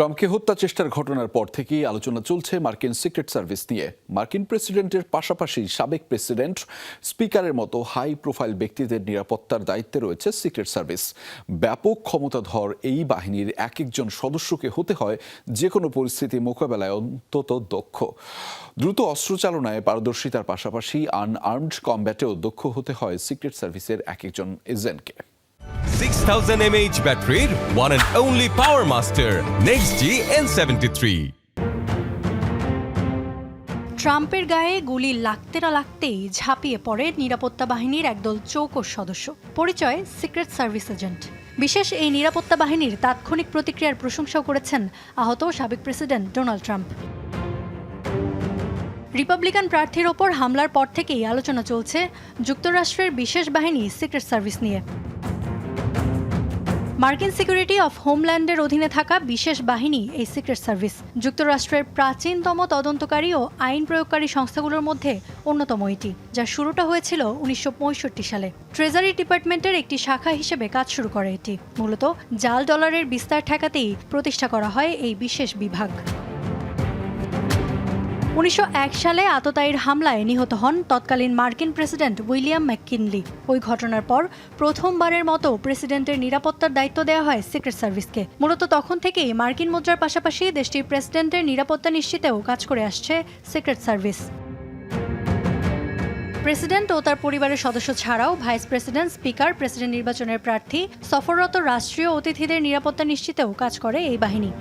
ট্রাম্পকে হত্যা চেষ্টার ঘটনার পর থেকেই আলোচনা চলছে মার্কিন সিক্রেট সার্ভিস নিয়ে। মার্কিন প্রেসিডেন্টের পাশাপাশি সাবেক প্রেসিডেন্ট, স্পিকারের মতো হাই প্রোফাইল ব্যক্তিদের নিরাপত্তার দায়িত্বে রয়েছে সিক্রেট সার্ভিস। ব্যাপক ক্ষমতাধর এই বাহিনীর এক একজন সদস্যকে হতে হয় যে কোনো পরিস্থিতি মোকাবেলায় অন্তত দক্ষ। দ্রুত অস্ত্র চালনায় পারদর্শিতার পাশাপাশি আনআর্মড কম্ব্যাটেও দক্ষ হতে হয় সিক্রেট সার্ভিসের এক একজন এজেন্টকে। 6000 mAh ব্যাটারির only power master, next G N73 ট্রাম্পের গায়ে গুলি লাগতে না লাগতেই ঝাঁপিয়ে পড়ে নিরাপত্তা বাহিনীর একদল চৌকস সদস্য। পরিচয় সিক্রেট সার্ভিস এজেন্ট বিশেষ এই নিরাপত্তা বাহিনীর তাৎক্ষণিক প্রতিক্রিয়ার প্রশংসাও করেছেন আহত সাবেক প্রেসিডেন্ট ডোনাল্ড ট্রাম্প। রিপাবলিকান প্রার্থীর ওপর হামলার পর থেকেই আলোচনা চলছে যুক্তরাষ্ট্রের বিশেষ বাহিনী সিক্রেট সার্ভিস নিয়ে। মার্কিন সিকিউরিটি অফ হোমল্যান্ডের অধীনে থাকা বিশেষ বাহিনী, এই সিক্রেট সার্ভিস, যুক্তরাষ্ট্রের প্রাচীনতম তদন্তকারী ও আইন প্রয়োগকারী সংস্থাগুলোর মধ্যে অন্যতম এটি যার শুরুটা হয়েছিল উনিশশো পঁয়ষট্টি সালে। ট্রেজারি ডিপার্টমেন্টের একটি শাখা হিসেবে কাজ শুরু করে এটি। মূলত জাল ডলারের বিস্তার ঠেকাতেই প্রতিষ্ঠা করা হয় এই বিশেষ বিভাগ। উনিশশো এক সালে আততায়ীর হামলায় নিহত হন তৎকালীন মার্কিন প্রেসিডেন্ট উইলিয়াম ম্যাককিনলি। ওই ঘটনার পর প্রথমবারের মতো প্রেসিডেন্টের নিরাপত্তার দায়িত্ব দেওয়া হয় সিক্রেট সার্ভিসকে। মূলত তখন থেকেই মার্কিন মুদ্রার পাশাপাশি দেশটির প্রেসিডেন্টের নিরাপত্তা নিশ্চিতেও কাজ করে আসছে সিক্রেট সার্ভিস। প্রেসিডেন্ট ও তার পরিবারের সদস্য ছাড়াও ভাইস প্রেসিডেন্ট, স্পিকার, প্রেসিডেন্ট নির্বাচনের প্রার্থী, সফররত রাষ্ট্রীয় অতিথিদের নিরাপত্তা নিশ্চিতেও কাজ করে এই বাহিনী।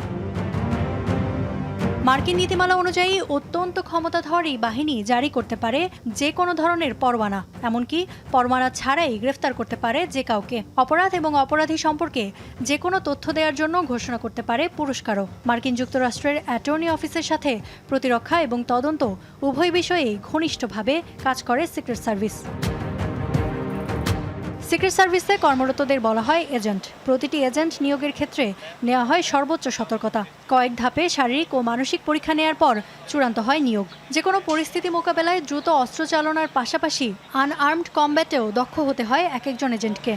মার্কিন নীতিমালা অনুযায়ী অত্যন্ত ক্ষমতাধর এই বাহিনী জারি করতে পারে যে কোনো ধরনের পরোয়ানা, এমনকি পরোয়ানা ছাড়াই গ্রেফতার করতে পারে যে কাউকে। অপরাধ এবং অপরাধী সম্পর্কে যে কোনো তথ্য দেওয়ার জন্য ঘোষণা করতে পারে পুরস্কারও। মার্কিন যুক্তরাষ্ট্রের অ্যাটর্নি অফিসের সাথে প্রতিরক্ষা এবং তদন্ত উভয় বিষয়েই ঘনিষ্ঠভাবে কাজ করে সিক্রেট সার্ভিস। সিক্রেট সার্ভিসে কর্মরতদের বলা হয় এজেন্ট। প্রতিটি এজেন্ট নিয়োগের ক্ষেত্রে নেওয়া হয় সর্বোচ্চ সতর্কতা। কয়েক ধাপে শারীরিক ও মানসিক পরীক্ষা নেওয়ার পর চূড়ান্ত হয় নিয়োগ। যে কোনো পরিস্থিতি মোকাবেলায় দ্রুত অস্ত্র চালনার পাশাপাশি আনআর্মড কমব্যাটেও দক্ষ হতে হয় এক একজন এজেন্টকে।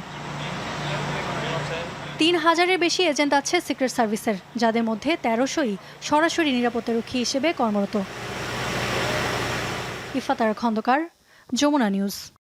তিন হাজারের বেশি এজেন্ট আছে সিক্রেট সার্ভিসের, যাদের মধ্যে তেরোশোই সরাসরি নিরাপত্তারক্ষী হিসেবে কর্মরত। ইফাতার খন্দকার, যমুনা নিউজ।